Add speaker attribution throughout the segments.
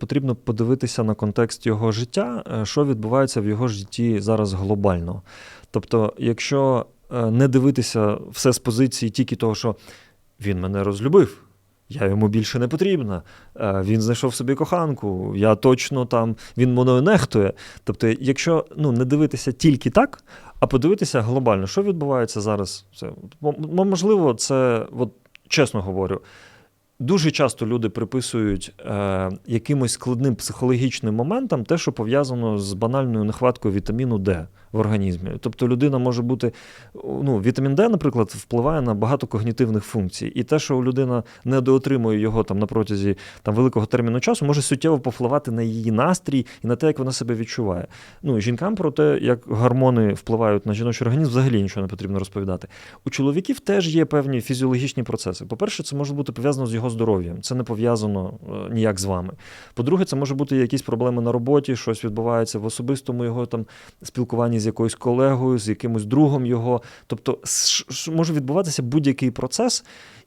Speaker 1: Потрібно подивитися на контекст його життя, е, що відбувається в його житті зараз глобально. Тобто, якщо е, не дивитися все з позиції тільки того, що він мене розлюбив, я йому більше не потрібна, е, він знайшов собі коханку, я точно там, він мною нехтує. Тобто, якщо ну, не дивитися тільки так, а подивитися глобально, що відбувається зараз, це можливо, це от, чесно говорю. Дуже часто люди приписують е, якимось складним психологічним моментам те, що пов'язано з банальною нехваткою вітаміну Д в організмі. Тобто людина може бути, ну, вітамін Д, наприклад, впливає на багато когнітивних функцій. І те, що людина недоотримує його там на протязі там, великого терміну часу, може суттєво повпливати на її настрій і на те, як вона себе відчуває. Ну, жінкам про те, як гормони впливають на жіночий організм, взагалі нічого не потрібно розповідати. У чоловіків теж є певні фізіологічні процеси. По-перше, це може бути пов'язано з його здоров'ям. Це не пов'язано е, ніяк з вами. По-друге, це може бути якісь проблеми на роботі, щось відбувається в особистому його там спілкуванні з якоюсь колегою, з якимось другом його. Тобто може відбуватися будь-який процес.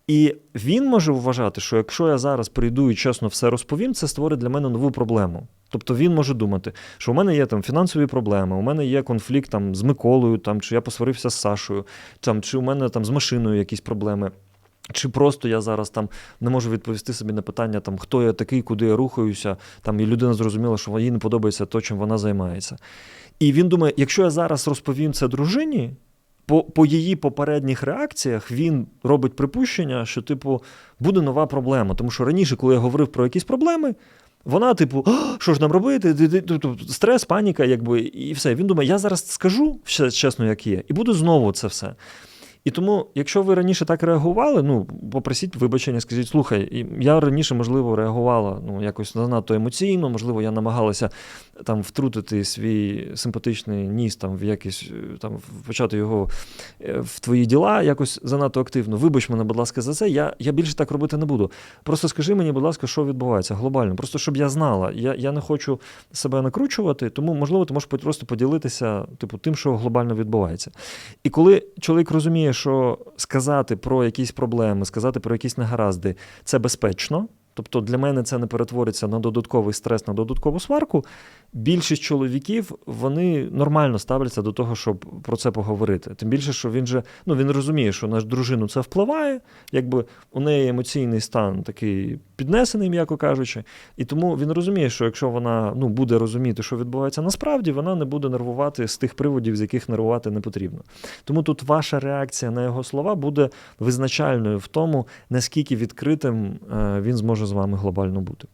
Speaker 1: І він може вважати, що якщо я зараз прийду і чесно все розповім, це створить для мене нову проблему. Тобто він може думати, що у мене є там фінансові проблеми, у мене є конфлікт там з Миколою, там чи я посварився з Сашою, там чи у мене там з машиною якісь проблеми. Чи просто я зараз там не можу відповісти собі на питання, там, хто я такий, куди я рухаюся, там, і людина зрозуміла, що їй не подобається то, чим вона займається. І він думає, якщо я зараз розповім це дружині, по, по її попередніх реакціях він робить припущення, що, типу, буде нова проблема. Тому що раніше, коли я говорив про якісь проблеми, вона, типу, що ж нам робити? Тобто Стрес, паніка, якби, і все. Він думає, я зараз скажу все чесно, як є, і буде знову це все. І тому, якщо ви раніше так реагували, ну попросіть вибачення, скажіть, слухай, я раніше, можливо, реагувала ну, якось занадто емоційно, можливо, я намагалася там втрутити свій симпатичний ніс там в якийсь е, там почати його е, в твої діла якось занадто активно. Вибач мене, будь ласка, за це. Я, я більше так робити не буду. Просто скажи мені, будь ласка, що відбувається глобально. Просто щоб я знала. Я, я не хочу себе накручувати, тому можливо, ти можеш просто поділитися, типу, тим, що глобально відбувається. І коли чоловік розуміє, що сказати про якісь проблеми, сказати про якісь негаразди, це безпечно. Тобто для мене це не перетвориться на додатковий стрес, на додаткову сварку. Більшість чоловіків вони нормально ставляться до того, щоб про це поговорити. Тим більше, що він же ну він розуміє, що на дружину це впливає, якби у неї емоційний стан такий піднесений, м'яко кажучи. І тому він розуміє, що якщо вона ну, буде розуміти, що відбувається насправді, вона не буде нервувати з тих приводів, з яких нервувати не потрібно. Тому тут ваша реакція на його слова буде визначальною в тому, наскільки відкритим е, він зможе з вами глобально бути.